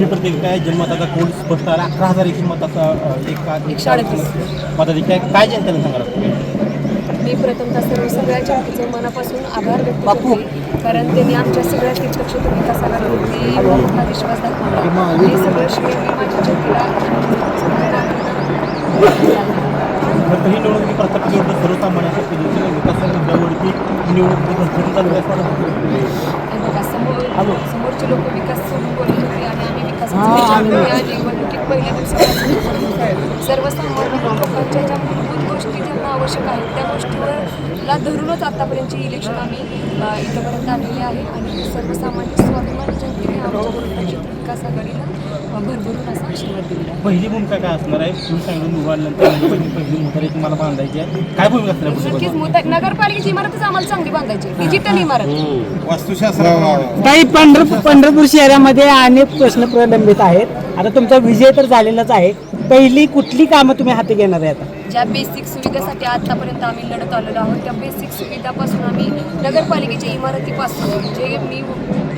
पहिली प्रतिक्रिया आहे जनमताचा कोड स्पष्ट आला अकरा हजार एकशे मताचा एक एकशे अडतीस. मताधिक्य आहे काय जनतेने सांगा मी प्रथमतः सर्व सगळ्या जनतेचे मनापासून आभार व्यक्त करते कारण त्यांनी आमच्या सगळ्या तीर्थक्षेत्र विकासावरती मोठा विश्वास दाखवला. हे सगळं श्रेय मी माझ्या जनतेला तर ही निवडणुकी प्रत्येक निवडणूक सर्वसामान्यांच्या पिढीच्या विकास मुद्द्यावरती निवडणूक समोरचे लोक विकास सोडून बोलत होते आणि आम्ही विकासाची या निवडणुकीत पहिल्या दिवसापासून सर्वसामान्य लोकांच्या ज्या मूलभूत गोष्टी ज्यांना आवश्यक आहेत त्या गोष्टीवर ला धरूनच आतापर्यंतचे इलेक्शन आम्ही अ, इथंपर्यंत आणलेले आहे आणि सर्वसामान्य स्वाभिमानी जनतेने आशीर्वाद पहिली भूमिका काय असणार आहे? तुम्ही सांगितलं निवडल्यानंतर पहिली पहिली भूमिका एक मला बांधायची आहे. काय भूमिका असणार आहे नक्कीच नगरपालिकेची इमारतच आम्हाला चांगली बांधायची डिजिटल इमारत. वास्तुशास्त्र काही पंढरपूर पंढरपूर शहरामध्ये अनेक प्रश्न प्रलंबित आहेत. आता तुमचा विजय तर झालेलाच आहे. पहिली कुठली कामं तुम्ही हाती घेणार आहे आता? ज्या बेसिक सुविधेसाठी आतापर्यंत आम्ही लढत आलेलो आहोत त्या बेसिक सुविधापासून आम्ही नगरपालिकेच्या इमारतीपासून जे मी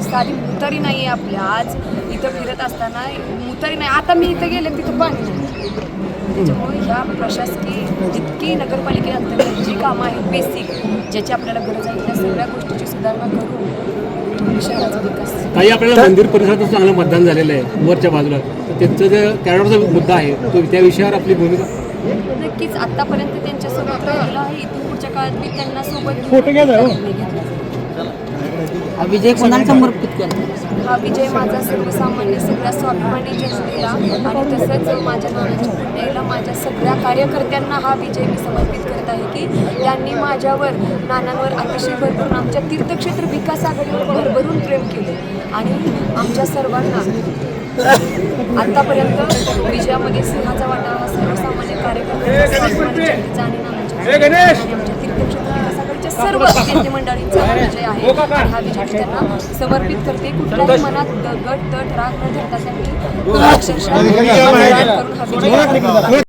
साधी मुतारी नाही आहे आपल्या आज इथं फिरत असताना मुतारी नाही. आता मी इथं गेले तिथं पाणी नाही. त्याच्यामुळे ह्या प्रशासकीय जितकी नगरपालिकेअंतर्गत जी कामं आहेत बेसिक ज्याची आपल्याला गरज आहे त्या सगळ्या गोष्टीची सुधारणा करून शहराचा विकास काही आपल्याला मंदिर परिसरातच चांगलं मतदान झालेलं आहे वरच्या बाजूला. तर त्यांचं जे कॅरेटचा मुद्दा आहे तो त्या विषयावर आपली भूमिका नक्कीच आतापर्यंत त्यांच्यासोबत राहिलं आहे इथून पुढच्या काळात मी त्यांना सोबत फोटो घ्या हो. विजय कोणाला समर्पित केला? हा विजय माझा सर्वसामान्य सगळ्या स्वाभिमानी जनतेला आणि तसंच माझ्या नानाच्या पुण्याला माझ्या सगळ्या कार्यकर्त्यांना हा विजय मी समर्पित करत आहे की त्यांनी माझ्यावर नानांवर अतिशय भरभरून आमच्या तीर्थक्षेत्र विकास आघाडीवर भरभरून प्रेम केले. आणि आमच्या सर्वांना आतापर्यंत विजयामध्ये सिंहाचा वाटा हा सर्वसामान्य कार्यकर्त्यांचा जनतेचा आणि नानाच्या आणि आमच्या तीर्थक्षेत्र विकास आघाडीच्या सर्व नेते मंडळींचा हा विजय आहे. आणि हा विजय मी त्यांना समर्पित करते. कुठल्याही मनात गट तट राग न धरता त्यांनी अक्षरशः मतदान करून हा विजय